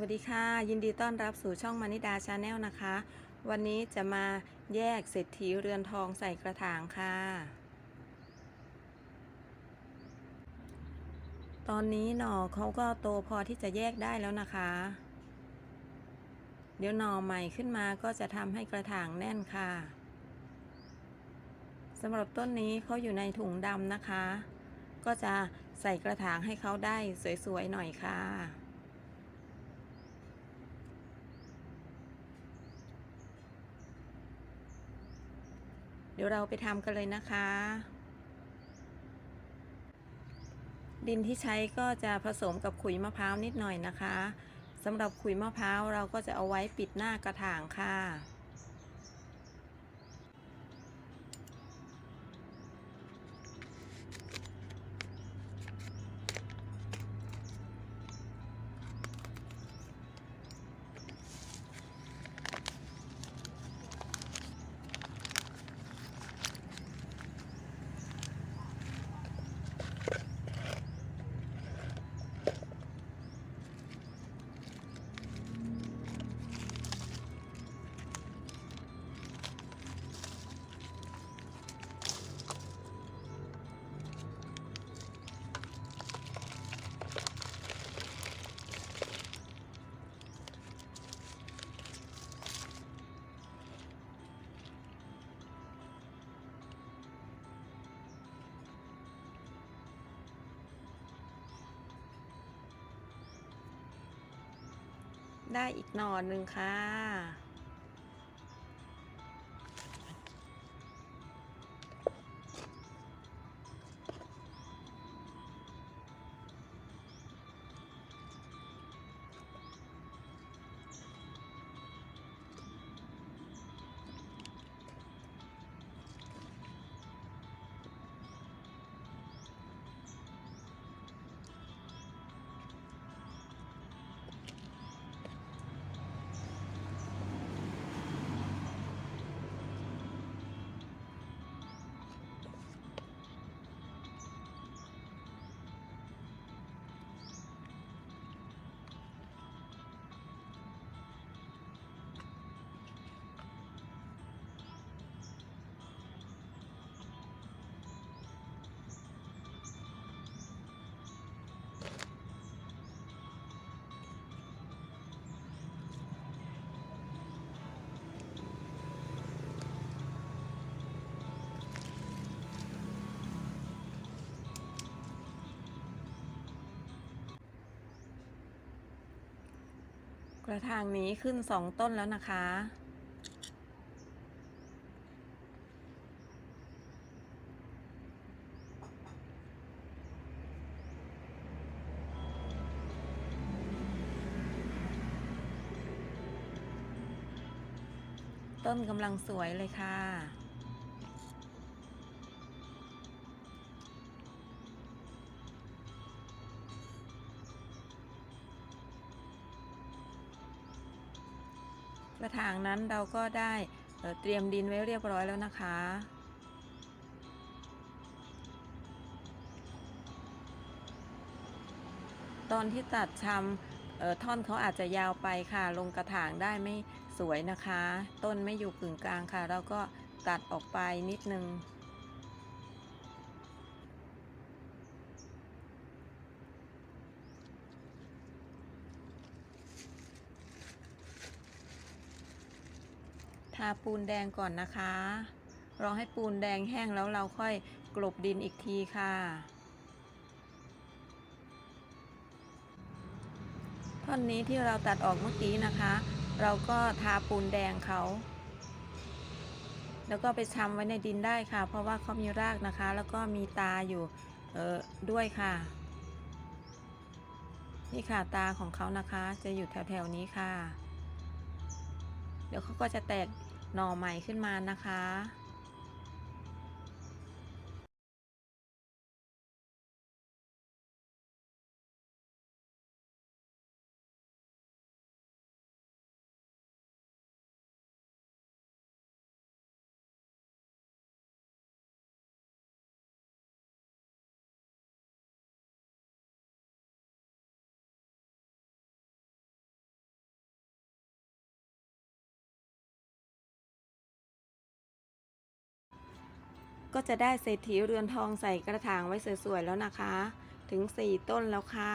วัสดีค่ะ ยินดีต้อนรับสู่ช่องมานิดาชาแนลนะคะ วันนี้จะมาแยกเศรษฐีเรือนทองใส่กระถางค่ะ ตอนนี้หน่อเขาก็โตพอที่จะแยกได้แล้วนะคะ เดี๋ยวหน่อใหม่ขึ้นมาก็จะทำให้กระถางแน่นค่ะสำหรับต้นนี้เขาอยู่ในถุงดำนะคะ ก็จะใส่กระถางให้เขาได้สวยๆหน่อยค่ะ เดี๋ยวเราไปทำกันเลยนะคะ ดินที่ใช้ก็จะผสมกับขุยมะพร้าวนิดหน่อยนะคะสำหรับขุยมะพร้าวเราก็จะเอาไว้ปิดหน้ากระถางค่ะ ได้อีกหน่อหนึ่งค่ะ กระถางนี้ขึ้นสองต้นแล้วนะคะ ต้นกำลังสวยเลยค่ะ ระถางนั้นเราก็ได้เเตรียมดินไว้เรียบร้อยแล้วนะคะ ตอนที่ตัดชำท่อนเขาอาจจะยาวไปค่ะ ลงกระถางได้ไม่สวยนะคะ ต้นไม่อยู่กึ่งกลางค่ะ เราก็ตัดออกไปนิดนึง ทาปูนแดงก่อนนะคะ รอให้ปูนแดงแห้งแล้วเราค่อยกลบดินอีกทีค่ะ ท่อนนี้ที่เราตัดออกเมื่อกี้นะคะ เราก็ทาปูนแดงเขา แล้วก็ไปชำไว้ในดินได้ค่ะ เพราะว่าเขามีรากนะคะ แล้วก็มีตาอยู่เออด้วยค่ะ นี่ค่ะตาของเขานะคะจะอยู่แถวๆนี้ค่ะ เดี๋ยวเขาก็จะแตกหน่อใหม่ขึ้นมานะคะ ก็จะได้เศรษฐีเรือนทองใส่กระถางไว้สวยๆแล้วนะคะ ถึง 4 ต้นแล้วค่ะ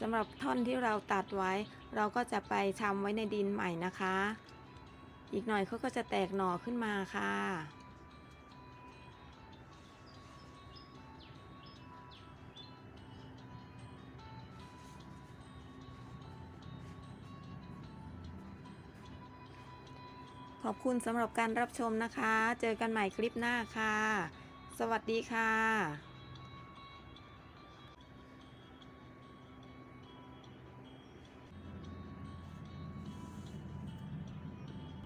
สำหรับท่อนที่เราตัดไว้ เราก็จะไปชำไว้ในดินใหม่นะคะ อีกหน่อยเขาก็จะแตกหน่อขึ้นมาค่ะ ขอบคุณสำหรับการรับชมนะคะ เจอกันใหม่คลิปหน้าค่ะ สวัสดีค่ะ